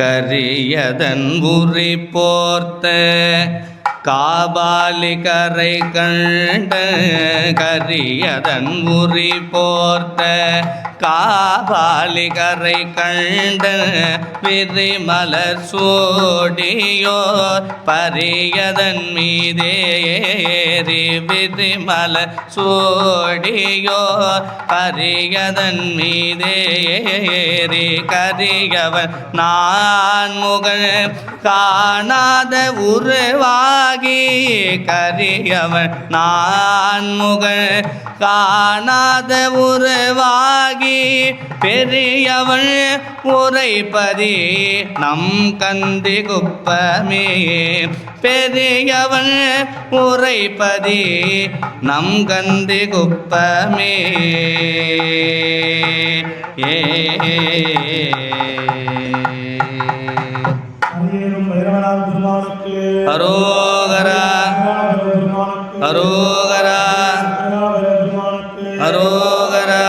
கரியதன் உரி போர்த்த காபாலிகரை கண்ட கரியதன் உரி போர்த்த காபாலிகரை கண்ட விரிமலர் சோடியோர் பரியதன் மீதேறி விரிமலர் சோடியோர் பரியதன் மீதேறி கரியவன் நான் முகழ் காணாத உருவாகி கரியவன் நான் முகழ் காணாத உருவாகி பெரியவன் உரைப்பதி நம் கந்தி குப்பமே. பெரியவன் உரைப்பதி நம் கந்தி குப்பமே. ஏ. அரியேறும் அரோகரா அரோகரா